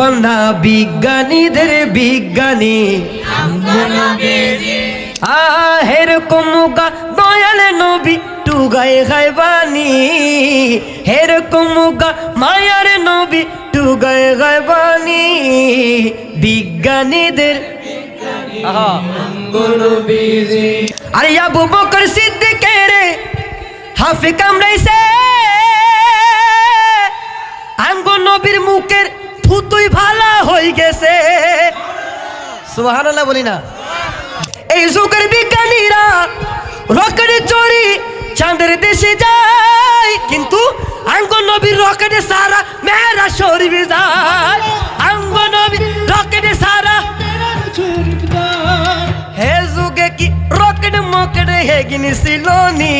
কন্যা বিজ্ঞানীদের বিজ্ঞানী। আহের কমুকা দয়াল নবী টুগাই গাইবানি। হের কমুকা মায়ার নবী টুগাই গাইবানি। বিজ্ঞানীদের আরে আবু বকর সিদ্দিকের হাফে কামড়াইছে সুবহানাল্লাহ বলি না। এই যুগের বিজ্ঞানীরা রকেটে চড়ি চাঁদের দেশে যায়, কিন্তু আঙ্গ নবীর রকেটে সারা মেয়েরা শরীফে যায়। আঙ্গ নবীর রকেটে সারা হে কি রকেট মকেট হেগিনি সিলোনি?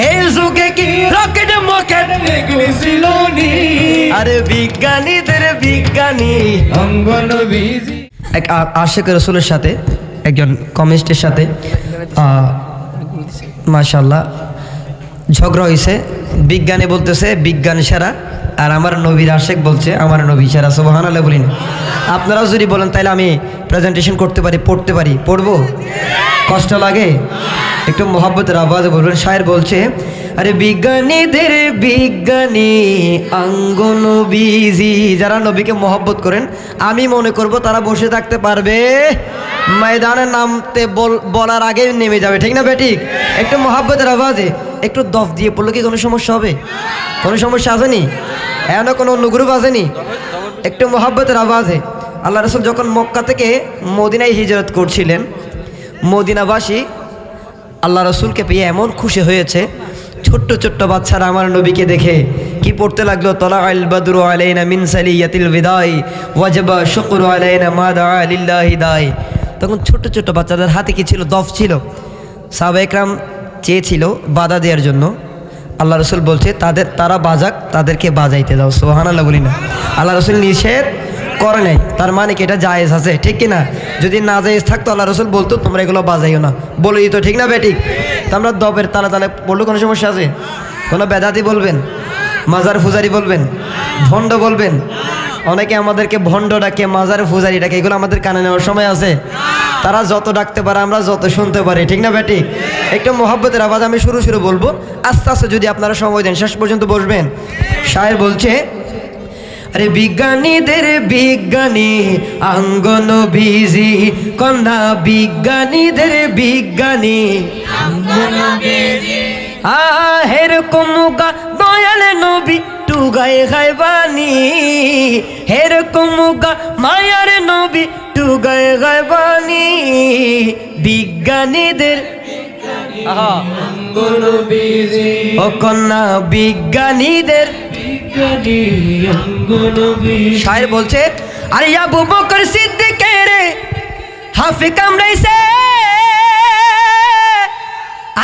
হে যুগে কি রকেট মকেট আরে বিজ্ঞানীদের বিজ্ঞানী এক আশেক রসুলের সাথে, একজন কমিউনিস্টের সাথে মাশাল্লাহ ঝগড়া হয়েছে বিজ্ঞানে বলতেছে, বিজ্ঞান সেরা, আর আমার নবীর আশেক বলছে, আমার নবী সেরা সোবাহান আল্লাহ বলিন। আপনারাও যদি বলেন, তাহলে আমি প্রেজেন্টেশন করতে পারি, পড়তে পারি। পড়ব? কষ্ট লাগে? একটু মোহাব্বতের আওয়াজ বলবেন। শায়ের বলছে আরে বিজ্ঞানীদের বিজ্ঞানী আঙ্গ যারা নবীকে মহব্বত করেন, আমি মনে করব তারা বসে থাকতে পারবে। ময়দানে নামতে বল- বলার আগে নেমে যাবে, ঠিক না বেঠিক একটু মহাব্বতের আওয়াজে, একটু দফ দিয়ে পড়লে কি কোনো সমস্যা হবে? কোনো সমস্যা আসেনি? এমন কোনো অন্য গ্রুপ আসেনি? একটু মহাব্বতের আওয়াজে। আল্লাহ রসুল যখন মক্কা থেকে মদিনায় হিজরত করছিলেন, মদিনাবাসী আল্লাহ রসুলকে পেয়ে এমন খুশি হয়েছে ছোট্ট ছোট্ট বাচ্চারা আমার নবীকে দেখে কি পড়তে লাগল? তলা আল বদরু আলাইনা মিন সালিয়াতিল বিদায়, ওয়াজবা শুকরু আলাইনা মাদা তখন ছোট্ট ছোট্ট বাচ্চাদের হাতে কি ছিল? দফ ছিল। সাহাবা একরাম চেয়েছিল বাধা দেওয়ার জন্য। আল্লাহ রসুল বলছে, তাদের, তারা বাজাক, তাদেরকে বাজাইতে দাও। সোহান আল্লাহ বলি না। আল্লাহ রসুল নিষেধ করে নাই। তার মানে কি? এটা জায়েজ আছে। ঠিক কি না যদি না জায়েজ থাকতো, আল্লাহ রসুল বলতো, তোমরা এগুলো বাজাইও না। বলে দিত, ঠিক না বেঠিক তা আমরা দবের তালা তালে বললে, কোনো সমস্যা আছে? কোনো বেদাতি বলবেন? মাজার ফুজারি বলবেন? ভণ্ড বলবেন? অনেকে আমাদেরকে ভণ্ড ডাকে, মাজার ফুজারি ডাকে, এগুলো আমাদের কানে নেওয়ার সময় আছে। তারা যত ডাকতে পারে, আমরা যত শুনতে পারি, ঠিক না বেটি একটু মোহাব্বতের আওয়াজ আমি শুরু শুরু বলব। আস্তে আস্তে যদি আপনারা সময় দেন, শেষ পর্যন্ত বসবেন। শায়ের বলছে আরে বিজ্ঞানীদের বিজ্ঞানী আঙ্গন বিজি কন্যা বিজ্ঞানীদের বিজ্ঞানী। আহের কমুকা দয়াল নবী টুগাই গাইবানি। হের কমুকা মায়ার নবী টুগাই গাইবানি। বিজ্ঞানীদের ও কন্যা বিজ্ঞানীদের শায়ের বলছে আরে আবু বকর সিদ্দিকের হাফে কামড়াইছে।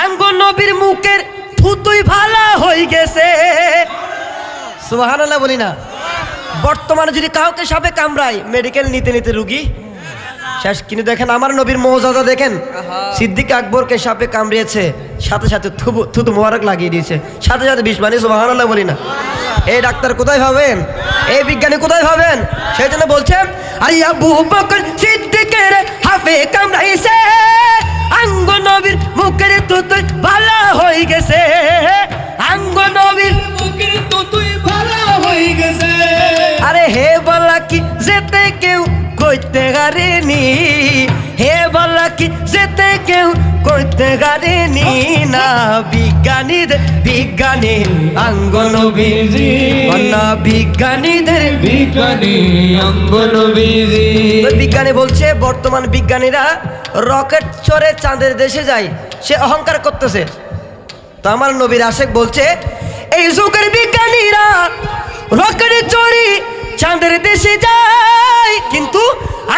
আঙ্গ নবীর মুখের থুতুই ভালা হয়ে গেছে। সুবহানাল্লাহ বলি না। বর্তমানে যদি কাউকে সাপে কামড়ায় মেডিকেল নিতে নিতে রুগী শেষ কিন্তু দেখেন আমার নবীর মৌজাদা দেখেন। সিদ্দিক আকবরকে সাপে কামড়িয়েছে সাথে সাথে থুতু মোবারক লাগিয়ে দিয়েছে। সাথে সাথে বিষ মানে সুবহানাল্লাহ বলি না। এই ডাক্তার কোথায় পাবেন এই বিজ্ঞানী কোথায় পাবেন সেই জন্য বলছেন আরে আবু বকর সিদ্দিকের হাফে কামড়াইছে আঙ্গ নবীর মুখের তুতুই ভালো হয়ে গেছে। আঙ্গ নবীর আরে হে বলা কি যেতে কেউ কইতে গারিনি হে বলা কি যেতে কেউ গারিনি না বিজ্ঞানীদের বিজ্ঞানী আঙ্গন না বিজ্ঞানীদের তো বিজ্ঞানী বলছে বর্তমান বিজ্ঞানীরা রকেট চড়ে চাঁদের দেশে যায় সে অহংকার করতেছে। তো আমার নবীর আশেক বলছে এই যুগের বিজ্ঞানীরা রকেটে চড়ি চাঁদের দেশে যায় কিন্তু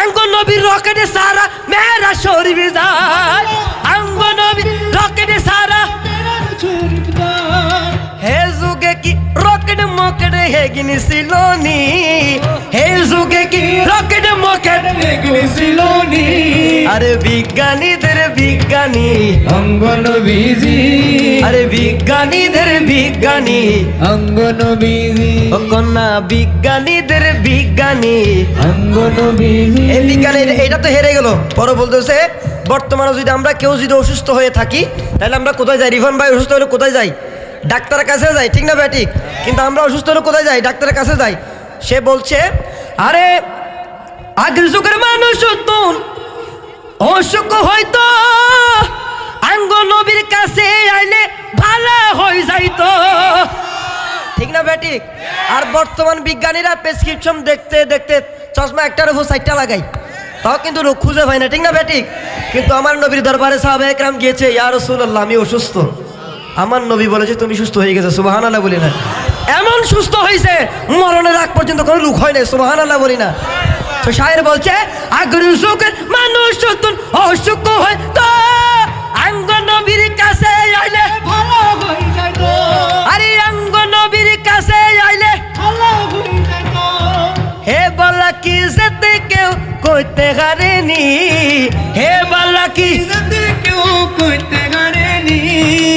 আঙ্গ নবীর রকেটে সারা মেয়েরা শরীফে যায়। মকেট হেগিনি সিলোনি। হে যুগে কি রকেট মকেট? আরে বিজ্ঞানীদের বিজ্ঞানী। বিজ্ঞানী অঙ্গনবীজি আরে বিজ্ঞানীদের বিজ্ঞানী। অঙ্গনবীজি ও কন্যা বিজ্ঞানীদের বিজ্ঞানী। অঙ্গনবীজি এই বিজ্ঞানী এটা তো হেরে গেল। পরে বলতেছে বর্তমানে যদি আমরা কেউ যদি অসুস্থ হয়ে থাকি তাহলে আমরা কোথায় যাই? রিভান ভাই অসুস্থ হলে কোথায় যাই? ডাক্তারের কাছে যাই, ঠিক না ঠিক কিন্তু আমরা অসুস্থ হলে কোথায় যাই? ডাক্তারের কাছে যাই। সে বলছে, আরে, আগের যুগের মানুষ তুন অসুখ হয়তো আঙ্গ নবীর কাছে আইলে ভালো হয়ে যাইতো। ঠিক না ব্যাটিক? আর বর্তমান বিজ্ঞানীরা প্রেসক্রিপশন দেখতে দেখতে চশমা একটার উপর সাইডটা লাগাই। তাও কিন্তু রোগ খুঁজে পায় না, ঠিক না ব্যাটিক? কিন্তু আমার নবীর দরবারে সাহাবে একরাম গিয়েছে, ইয়া রসুল্লাহ আমি অসুস্থ। আমার নবী বলেছে, তুমি সুস্থ হয়ে গেছে। সুবাহান আল্লাহ বলি না। এমন সুস্থ হয়েছে মরণের আগ পর্যন্ত কোনো রুখ হয় না সুবাহান আল্লাহ বলি না। তো সাহের বলছে, আগ্রহ মানুষ অসুখ হয় তো।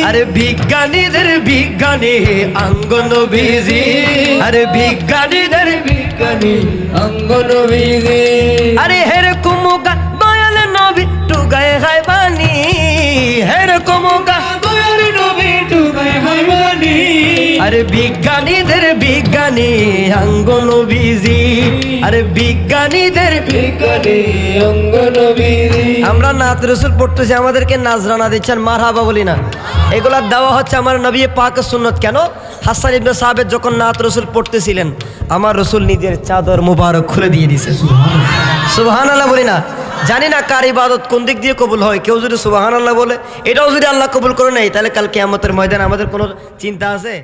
আরে বিজ্ঞানীদের বিজ্ঞানী অঙ্গ নবীজি আরে বিজ্ঞানীদের বিজ্ঞানী, অঙ্গনবীজি। আরে হের কুমুগা দয়াল নবী টুগায় খায় বানি হের কুমুগা দয়ার নবী টুকাই হাইবানি আরে বিজ্ঞানীদের বিজ্ঞানী অঙ্গ নবীজি আরে বিজ্ঞানীদের বিজ্ঞানী আমরা নাত রসুল পড়তেছি আমাদেরকে নাজরানা দিচ্ছেন মার হাবা বলি না। এগুলা দেওয়া হচ্ছে আমার নবী পাক সুন্নত কেন? হাসান ইবনে সাহেবের যখন নাত রসুল পড়তেছিলেন আমার রসুল নিজের চাদর মুবারক খুলে দিয়ে দিছে। সুবাহান আল্লাহ বলি না। জানি না কার ইবাদত কোন দিক দিয়ে কবুল হয় কেউ যদি সুবাহান আল্লাহ বলে এটাও যদি আল্লাহ কবুল করে নেয় তাহলে কাল কেয়ামতের ময়দান আমাদের কোনো চিন্তা আছে?